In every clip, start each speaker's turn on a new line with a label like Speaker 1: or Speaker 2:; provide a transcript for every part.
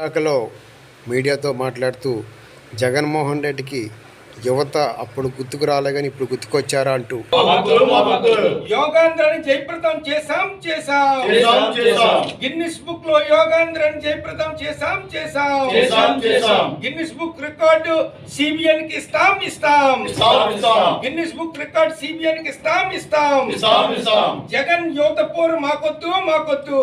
Speaker 1: విశాఖలో మీడియాతో మాట్లాడుతూ జగన్మోహన్ రెడ్డికి యువత అప్పుడు గుర్తుకు రాలే కానీ ఇప్పుడు గుర్తుకొచ్చారా అంటూ.
Speaker 2: యోగాంధ్రాన్ని జయప్రదం చేశాం చేశాం.
Speaker 3: చేశాం చేశాం.
Speaker 2: గిన్నిస్ బుక్లో యోగాంధ్రాన్ని జయప్రదం చేశాం చేశాం.
Speaker 3: చేశాం చేశాం.
Speaker 2: గిన్నిస్ బుక్ రికార్డు సిబిఎన్కి ఇస్తాం. ఇస్తాం గిన్నిస్ బుక్ రికార్డ్ సిబిఎన్కి ఇస్తాం. ఇస్తాం జగన్ యువత పోరు మాకొద్దు. మాకొద్దు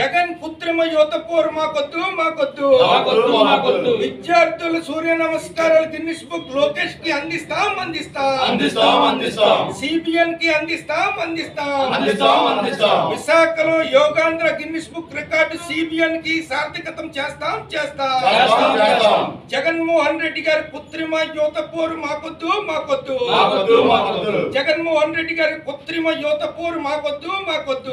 Speaker 2: జగన్ పుత్రిమ యువత పోరు మాకొద్దు మాకొద్దు.
Speaker 3: మాకొద్దు మాకొద్దు.
Speaker 2: విద్యార్థులు సూర్య నమస్కారాలు గిన్నిస్ బుక్ లోకేష్కి అందిస్తాం. అందిస్తాం
Speaker 3: అందిస్తాం. అందిస్తాం
Speaker 2: సిబిఎన్కి అందిస్తాం అందిస్తాం.
Speaker 3: అందిస్తాం అందిస్తాం.
Speaker 2: విశాఖలో యోగాంధ్ర గిన్నిస్ బుక్ రికార్డు సిబిఎన్కి సార్థకతం చేస్తాం చేస్తాం. జగన్మోహన్ రెడ్డి గారి పుత్రిమ యువత పోరు మాకొద్దు. మాకొద్దు జగన్మోహన్ రెడ్డి గారి పుత్రిమ యువత పోరు మాకొద్దు. మాకొద్దు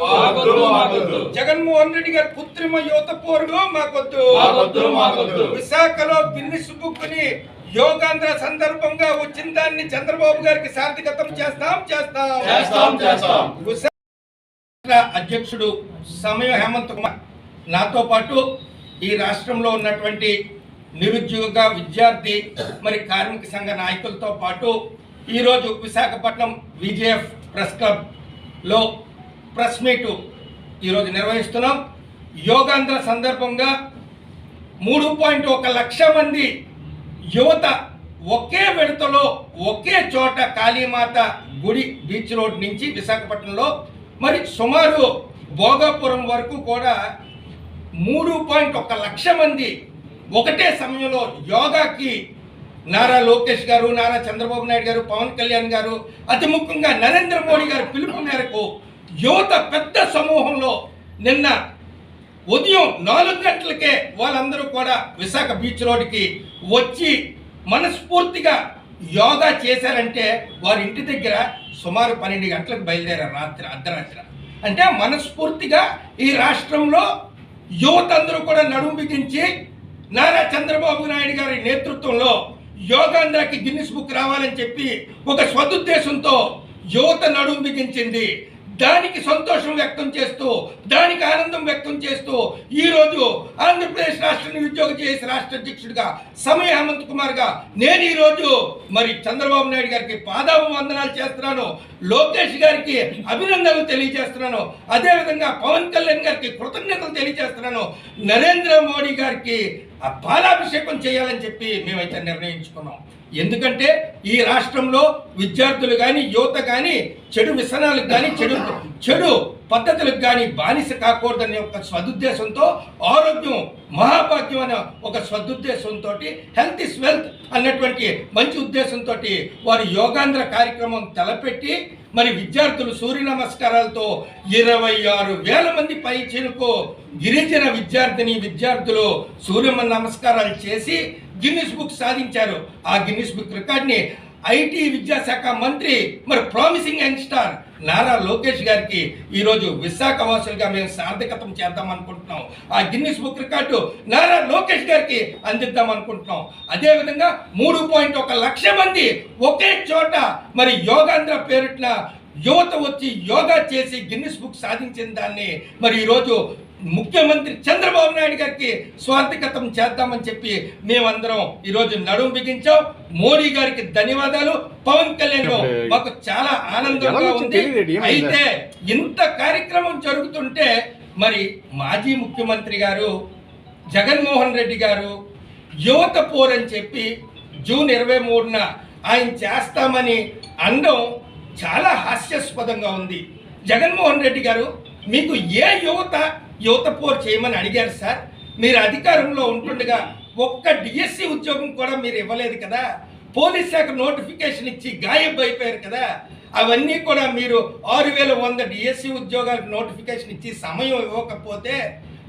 Speaker 2: జగన్మోహన్ రెడ్డి గారి పుత్రిమ యువత పోరు మాకొద్దు.
Speaker 3: మాకొద్దు మాకొద్దు.
Speaker 2: విశాఖలో గిన్నిస్ బుక్ని యోగాంధ్ర సందర్భంగా వచ్చిన దాన్ని చంద్రబాబు గారికి సార్థకతం చేస్తాం చేస్తాం.
Speaker 3: చేస్తాం
Speaker 2: అధ్యక్షుడు సమయ హేమంత్ కుమార్ నాతో పాటు ఈ రాష్ట్రంలో ఉన్నటువంటి నిరుద్యోగ విద్యార్థి మరి కార్మిక సంఘ నాయకులతో పాటు ఈరోజు విశాఖపట్నం విజేఎఫ్ ప్రెస్ క్లబ్లో ప్రెస్ మీటు ఈరోజు నిర్వహిస్తున్నాం. యోగాంధ్ర సందర్భంగా మూడు పాయింట్ ఒక లక్ష మంది యువత ఒకే విడతలో ఒకే చోట కాళీమాత గుడి బీచ్ రోడ్ నుంచి విశాఖపట్నంలో మరి సుమారు భోగాపురం వరకు కూడా మూడు పాయింట్ ఒక లక్ష మంది ఒకటే సమయంలో యోగాకి నారా లోకేష్ గారు నారా చంద్రబాబు నాయుడు గారు పవన్ కళ్యాణ్ గారు అతి ముఖ్యంగా నరేంద్ర మోడీ గారు పిలుపు మేరకు యువత పెద్ద సమూహంలో నిన్న ఉదయం నాలుగు గంటలకే వాళ్ళందరూ కూడా విశాఖ బీచ్ రోడ్డుకి వచ్చి మనస్ఫూర్తిగా యోగా చేశారంటే వారి ఇంటి దగ్గర సుమారు పన్నెండు గంటలకు బయలుదేరారు రాత్రి అర్ధరాత్రి. అంటే మనస్ఫూర్తిగా ఈ రాష్ట్రంలో యువత అందరూ కూడా నడుము బిగించి నారా చంద్రబాబు నాయుడు గారి నేతృత్వంలో యోగాంధ్రకి గిన్నిస్ బుక్ రావాలని చెప్పి ఒక సదుద్దేశంతో యువత నడుము బిగించింది. దానికి సంతోషం వ్యక్తం చేస్తూ దానికి ఆనందం వ్యక్తం చేస్తూ ఈరోజు ఆంధ్రప్రదేశ్ రాష్ట్రాన్ని నిరుద్యోగ చేసి రాష్ట్ర అధ్యక్షుడిగా సమయ హేమంత్ కుమార్గా నేను ఈరోజు మరి చంద్రబాబు నాయుడు గారికి పాదాభివందనాలు చేస్తున్నాను. లోకేష్ గారికి అభినందనలు తెలియజేస్తున్నాను. అదేవిధంగా పవన్ కళ్యాణ్ గారికి కృతజ్ఞతలు తెలియజేస్తున్నాను. నరేంద్ర మోడీ గారికి ఆ పాలాభిషేకం చేయాలని చెప్పి మేమైతే నిర్ణయించుకున్నాం. ఎందుకంటే ఈ రాష్ట్రంలో విద్యార్థులు కానీ యువత కానీ చెడు వ్యసనాలకు కానీ చెడు చెడు పద్ధతులకు కానీ బానిస కాకూడదనే ఒక సదుద్దేశంతో ఆరోగ్యం మహాభాగ్యం అనే ఒక సదుద్దేశంతో హెల్త్ ఇస్ వెల్త్ అన్నటువంటి మంచి ఉద్దేశంతో వారు యోగాంధ్ర కార్యక్రమం తలపెట్టి మరి విద్యార్థులు సూర్య నమస్కారాలతో ఇరవై ఆరు వేల మంది పై గిరిజన విద్యార్థిని విద్యార్థులు సూర్య నమస్కారాలు చేసి గిన్నిస్ బుక్ సాధించారు. ఆ గిన్నిస్ బుక్ రికార్డ్ని ఐటీ విద్యాశాఖ మంత్రి మరి ప్రామిసింగ్ యంగ్స్టార్ నారా లోకేష్ గారికి ఈరోజు విశాఖ వాసులుగా మేము సార్థకతం చేద్దాం అనుకుంటున్నాం. ఆ Guinness book record Nara Lokesh గారికి అందిద్దాం అనుకుంటున్నాం. అదేవిధంగా మూడు పాయింట్ ఒక లక్ష మంది ఒకే చోట మరి యోగాంధ్ర పేరిట్న యువత వచ్చి యోగా చేసి గిన్నిస్ బుక్ సాధించిన దాన్ని మరి ఈరోజు ముఖ్యమంత్రి చంద్రబాబు నాయుడు గారికి స్వార్థకతం చేద్దామని చెప్పి మేమందరం ఈరోజు నడుము బిగించాం. మోడీ గారికి ధన్యవాదాలు. పవన్ కళ్యాణ్ మాకు చాలా ఆనందంగా ఉంది. అయితే ఇంత కార్యక్రమం జరుగుతుంటే మరి మాజీ ముఖ్యమంత్రి గారు జగన్మోహన్ రెడ్డి గారు యువత పోరని చెప్పి జూన్ ఇరవై మూడున ఆయన చేస్తామని అనడం చాలా హాస్యాస్పదంగా ఉంది. జగన్మోహన్ రెడ్డి గారు మీకు ఏ యువత యువత పోరు చేయమని అడిగారు సార్. మీరు అధికారంలో ఉంటుండగా ఒక్క డిఎస్సి ఉద్యోగం కూడా మీరు ఇవ్వలేదు కదా. పోలీస్ శాఖ నోటిఫికేషన్ ఇచ్చి గాయబ్ అయిపోయారు కదా. అవన్నీ కూడా మీరు ఆరు వేల వంద డిఎస్సి ఉద్యోగాలకు నోటిఫికేషన్ ఇచ్చి సమయం ఇవ్వకపోతే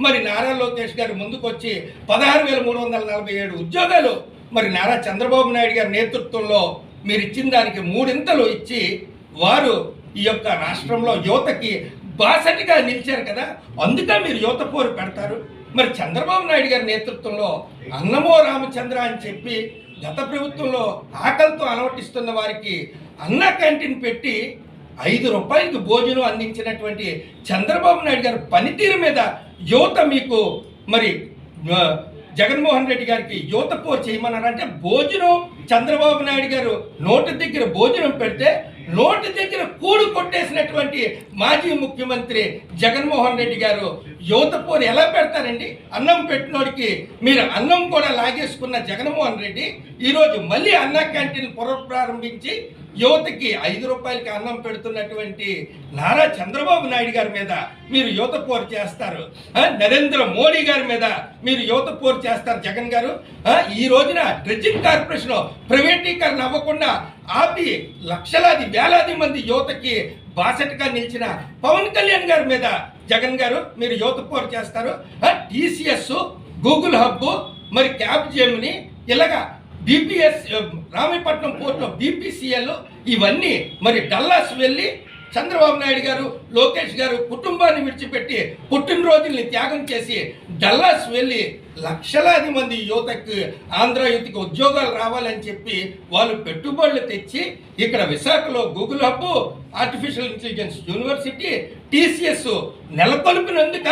Speaker 2: మరి నారా లోకేష్ గారు ముందుకొచ్చి పదహారు వేల మూడు వందల నలభై ఏడు ఉద్యోగాలు మరి నారా చంద్రబాబు నాయుడు గారి నేతృత్వంలో మీరు ఇచ్చిన దానికి మూడింతలు ఇచ్చి వారు ఈ యొక్క రాష్ట్రంలో యువతకి బాసటిగా నిలిచారు కదా అందుకే మీరు యువత పోరు పెడతారు. మరి చంద్రబాబు నాయుడు గారి నేతృత్వంలో అన్నమో రామచంద్ర అని చెప్పి గత ప్రభుత్వంలో ఆకలితో అలవటిస్తున్న వారికి అన్న క్యాంటీన్ పెట్టి ఐదు రూపాయలకి భోజనం అందించినటువంటి చంద్రబాబు నాయుడు గారి పనితీరు మీద యువత మీకు మరి జగన్మోహన్ రెడ్డి గారికి యువత పో చేయమన్నారంటే భోజనం చంద్రబాబు నాయుడు గారు నోటి దగ్గర భోజనం పెడితే ఉన్నటువంటి మాజీ ముఖ్యమంత్రి జగన్మోహన్ రెడ్డి గారు యువత పోరు ఎలా పెడతారండి? అన్నం పెట్టినోడికి మీరు అన్నం కూడా లాగేసుకున్న జగన్మోహన్ రెడ్డి ఈరోజు మళ్ళీ అన్న క్యాంటీన్ పునఃప్రారంభించి యువతకి ఐదు రూపాయలకి అన్నం పెడుతున్నటువంటి నారా చంద్రబాబు నాయుడు గారి మీద మీరు యువత పోరు చేస్తారు. నరేంద్ర మోడీ గారి మీద మీరు యువత పోరు చేస్తారు జగన్ గారు. ఈ రోజున డ్రెడ్జింగ్ కార్పొరేషన్ ప్రైవేటీకరణ అవ్వకుండా ఆపి లక్షలాది వేలాది మంది యువతకి బాసటగా నిలిచిన పవన్ కళ్యాణ్ గారి మీద జగన్ గారు మీరు యువత పోరు చేస్తారు. టీసీఎస్ గూగుల్ హబ్ మరి క్యాబ్ జేమిని ఇలాగా బీపీఎస్ uh, రామపట్నం పోర్టులో బీపీసీఎల్ ఇవన్నీ మరి డల్లాస్ వెళ్ళి చంద్రబాబు నాయుడు గారు లోకేష్ గారు కుటుంబాన్ని విడిచిపెట్టి పుట్టినరోజుల్ని త్యాగం చేసి డల్లాస్ వెళ్ళి లక్షలాది మంది యువతకు ఆంధ్ర యువతకి ఉద్యోగాలు రావాలని చెప్పి వాళ్ళు పెట్టుబడులు తెచ్చి ఇక్కడ విశాఖలో Google hub artificial intelligence university TCS నెలకొల్పినందుక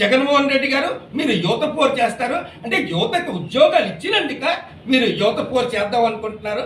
Speaker 2: Jaganmohan Reddy గారు మీరు యువత పోరు చేస్తారు. అంటే యువతకు ఉద్యోగాలు ఇచ్చినందుక మీరు యువత పోరు చేద్దాం అనుకుంటున్నారు.